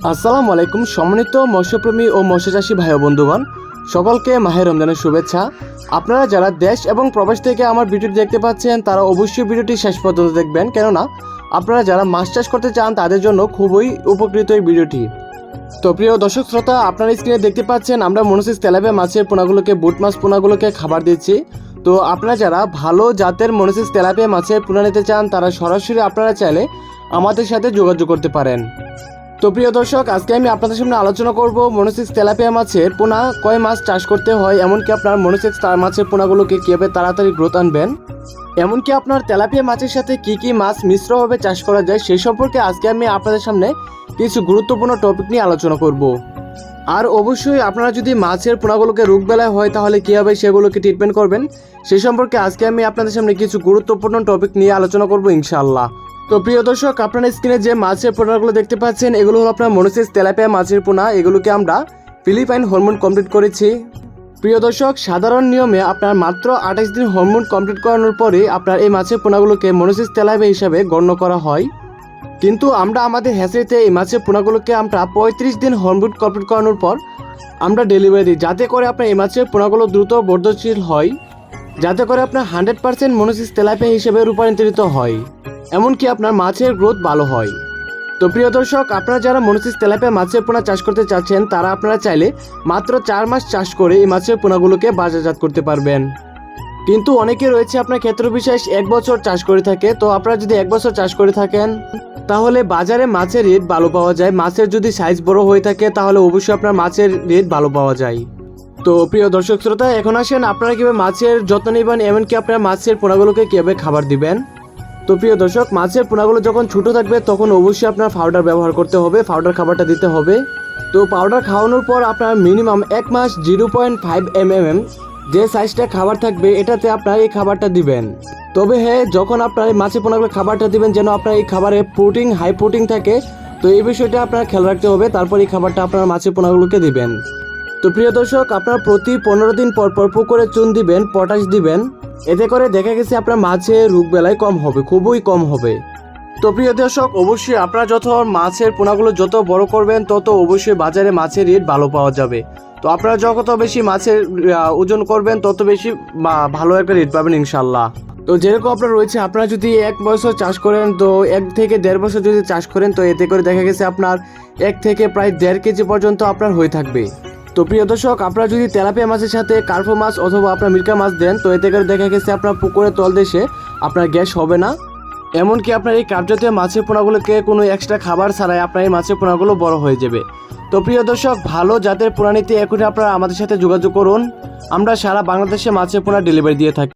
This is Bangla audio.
আসসালামু আলাইকুম, সম্মানিত মৎস্যপ্রেমী ও মৎস্যচাষী ভাই বন্ধুগণ। সকলকে মাহের রমজানের শুভেচ্ছা। আপনারা যারা দেশ এবং প্রবাস থেকে আমার ভিডিওটি দেখতে পাচ্ছেন, তারা অবশ্যই ভিডিওটি শেষ পর্যন্ত দেখবেন। কেননা, আপনারা যারা মাছ চাষ করতে চান, তাদের জন্য খুবই উপকৃত এই ভিডিওটি। তো প্রিয় দর্শক শ্রোতা, আপনারা স্ক্রিনে দেখতে পাচ্ছেন, আমরা মনোসিস তেলাপিয়া মাছের পোনাগুলোকে, বুট মাছ পোনাগুলোকে খাবার দিচ্ছি। তো আপনারা যারা ভালো জাতের মনোসিস তেলাপিয়া মাছের পোনা নিতে চান, তারা সরাসরি আপনারা চাইলে আমাদের সাথে যোগাযোগ করতে পারেন। তো প্রিয় দর্শক, আজকে আমি আপনাদের সামনে আলোচনা করব মনোসিক্স তেলাপিয়া মাছের পোনা, কয় মাছ চাষ করতে হয়, এমনকি আপনার মনোসিক্স তার মাছের পোনাগুলোকে কীভাবে তাড়াতাড়ি গ্রোথ আনবেন, এমনকি আপনার তেলাপিয়া মাছের সাথে কি কি মাছ মিশ্রভাবে চাষ করা যায় সেই সম্পর্কে আজকে আমি আপনাদের সামনে কিছু গুরুত্বপূর্ণ টপিক নিয়ে আলোচনা করব। আর অবশ্যই আপনারা যদি মাছের পোনাগুলোকে রোগবেলায় হয়, তাহলে কীভাবে সেগুলোকে ট্রিটমেন্ট করবেন সেই সম্পর্কে আজকে আমি আপনাদের সামনে কিছু গুরুত্বপূর্ণ টপিক নিয়ে আলোচনা করব ইনশাআল্লাহ। তো প্রিয় দর্শক, আপনারা স্ক্রিনে যে মাছের পোনাগুলো দেখতে পাচ্ছেন, এগুলো হলো আপনার মনোসিস তেলাপিয়া মাছের পোনা। এগুলোকে আমরা ফিলিপাইন হরমোন কমপ্লিট করেছি। প্রিয় দর্শক, সাধারণ নিয়মে আপনার মাত্র আঠাশ দিন হরমোন কমপ্লিট করানোর পরে আপনার এই মাছের পোনাগুলোকে মনোসিস তেলাপিয়া হিসাবে গণ্য করা হয়। কিন্তু আমরা আমাদের হ্যাচারিতে এই মাছের পোনাগুলোকে আমরা পঁয়ত্রিশ দিন হরমোন কমপ্লিট করানোর পর আমরা ডেলিভারি দিই। যাতে করে আপনার এই মাছের পোনাগুলো দ্রুত বর্ধনশীল হয়, যাতে করে আপনার হান্ড্রেড পার্সেন্ট মনোসিস তেলাপিয়া হিসেবে রূপান্তরিত হয়। এমনকি আপনার মাছের গ্রোথ ভালো হয়। তো প্রিয় দর্শক, আপনারা যারা মনোসিস তেলাপিয়া মাছের পোনা চাষ করতে চাচ্ছেন, তারা আপনারা চাইলে মাত্র চার মাস চাষ করে এই মাছের পোনাগুলোকে বাজারজাত করতে পারবেন। কিন্তু অনেকে রয়েছে আপনার ক্ষেত্র বিশেষ এক বছর চাষ করে থাকে, তো আপনারা যদি এক বছর চাষ করে থাকেন, তাহলে বাজারে মাছের রেট ভালো পাওয়া যায়। মাছের যদি সাইজ বড় হয়ে থাকে, তাহলে অবশ্যই আপনার মাছের রেট ভালো পাওয়া যায়। তো প্রিয় দর্শক শ্রোতা, এখন আসেন আপনারা কীভাবে মাছের যত্ন নেবেন, এমনকি আপনারা মাছের পোনাগুলোকে কীভাবে খাবার দিবেন। তো প্রিয় দর্শক, মাছের পোনাগুলো যখন ছোটো থাকবে, তখন অবশ্যই আপনার পাউডার ব্যবহার করতে হবে পাউডার খাবারটা দিতে হবে। তো পাউডার খাওয়ানোর পর আপনার মিনিমাম এক মাস zero point five M M যে সাইজটা খাবার থাকবে, এটাতে আপনার এই খাবারটা দিবেন। তবে হ্যাঁ যখন আপনার এই মাছের পোনাগুলো খাবারটা দিবেন, যেন আপনার এই খাবারে প্রোটিন হাই প্রোটিন থাকে, তো এই বিষয়টা আপনার খেয়াল রাখতে হবে, তারপর এই খাবারটা আপনার মাছের পোনাগুলোকে দিবেন। তো প্রিয় দর্শক, আপনার প্রতি পনেরো দিন পর পর পুকুরে চুন দিবেন, পটাশ দিবেন। এতে করে দেখা গেছে আপনার মাছের রোগ বেলায় কম হবে, খুবই কম হবে। তো প্রিয় দর্শক, অবশ্যই আপনারা যত মাছের পোনাগুলো যত বড় করবেন, তত অবশ্যই বাজারে মাছের রেট ভালো পাওয়া যাবে। তো আপনারা যত বেশি মাছের ওজন করবেন, তত বেশি ভালো একটা রেট পাবেন ইনশাল্লাহ তো যেরকম আপনার রয়েছে, আপনারা যদি এক বছর চাষ করেন, তো এক থেকে দেড় বছর যদি চাষ করেন, তো এতে করে দেখা গেছে আপনার এক থেকে প্রায় দেড় কেজি পর্যন্ত আপনার হয়ে থাকবে। তো প্রিয় দর্শক, আপনারা যদি তেলাপিয়া মাছের সাথে কার্ফো মাছ অথবা আপনার মিল্কা মাছ দেন, তো এতে করে দেখা গেছে আপনার পুকুরের তল দেশে আপনার গ্যাস হবে না। এমনকি আপনার এই কাপ জাতীয় মাছের পোনাগুলোকে কোনো এক্সট্রা খাবার ছাড়াই আপনার এই মাছের পোনাগুলো বড় হয়ে যাবে। তো প্রিয় দর্শক, ভালো জাতের পোনা নিতে এখনই আপনারা আমাদের সাথে যোগাযোগ করুন। আমরা সারা বাংলাদেশে মাছের পোনা ডেলিভারি দিয়ে থাকি।